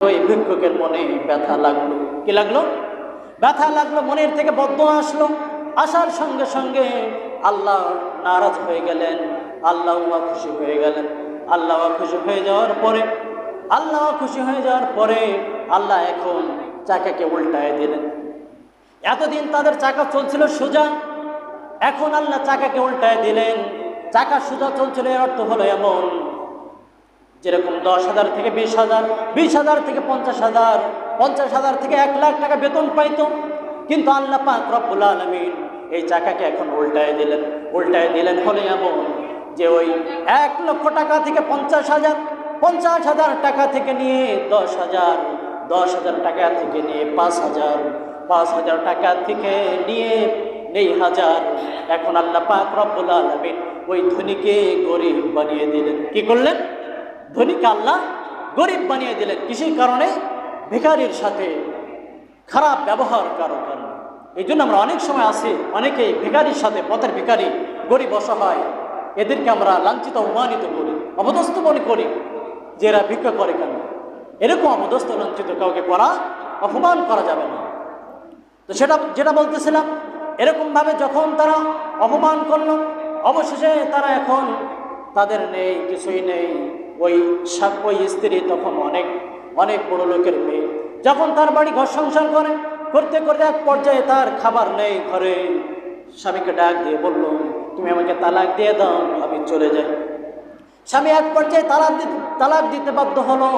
ওই ভিক্ষুকের মনে ব্যথা লাগল। কি লাগল? ব্যথা লাগল, মনের থেকে বদ্ধ আসলো। আসার সঙ্গে সঙ্গে আল্লাহ নারাজ হয়ে গেলেন, আল্লাহ খুশি হয়ে গেলেন। আল্লাহ খুশি হয়ে যাওয়ার পরে, আল্লাহ খুশি হয়ে যাওয়ার পরে আল্লাহ এখন চাকাকে উল্টায় দিলেন। এতদিন তাদের চাকা চলছিল সোজা, এখন আল্লাহ চাকাকে উল্টায় দিলেন। চাকা সোজা চলছিল এর অর্থ হলো এমন যেরকম দশ হাজার থেকে বিশ হাজার বিশ হাজার থেকে পঞ্চাশ হাজার পঞ্চাশ হাজার থেকে এক লাখ টাকা বেতন পাইতো। কিন্তু আল্লাহ পাক রব্বুল আলমিন এই চাকাকে এখন উল্টায় দিলেন। উল্টায় দিলেন হলে এমন যে ওই এক লক্ষ টাকা থেকে পঞ্চাশ হাজার পঞ্চাশ হাজার টাকা থেকে নিয়ে দশ হাজার দশ হাজার টাকা থেকে নিয়ে পাঁচ হাজার পাঁচ হাজার টাকা থেকে নিয়ে নেই হাজার। এখন আল্লাহ পাক রব্বুল আলমিন ওই ধনীকে গরিব বানিয়ে দিলেন। কি করলেন? ধনীকে আল্লাহ গরিব বানিয়ে দিলেন। কৃষির কারণে, ভিখারির সাথে খারাপ ব্যবহার কারও কারণে। এই জন্য আমরা অনেক সময় আসি অনেকেই ভিখারির সাথে, পথের ভিখারি, গরিব, অসহায়, এদেরকে আমরা লাঞ্ছিত, অপমানিত করি, অপদস্থ মনে করি, যে এরা ভিক্ষা করে কেন? এরকম অপদস্থ, লাঞ্ছিত কাউকে করা, অপমান করা যাবে না। তো সেটা, যেটা বলতেছিলাম, এরকমভাবে যখন তারা অপমান করল, অবশেষে তারা এখন তাদের নেই, কিছুই নেই। ওই ওই স্ত্রী তখন অনেক অনেক বড় লোকের মেয়ে। যখন তার বাড়ি ঘর সংসার করে, করতে করতে এক পর্যায়ে তার খাবার নেই ঘরে। স্বামীকে ডাক দিয়ে বলল, তুমি আমাকে তালাক দিয়ে দাও, আমি চলে যাই। স্বামী এক পর্যায়ে তালাক দিতে তালাক দিতে বাধ্য হলো।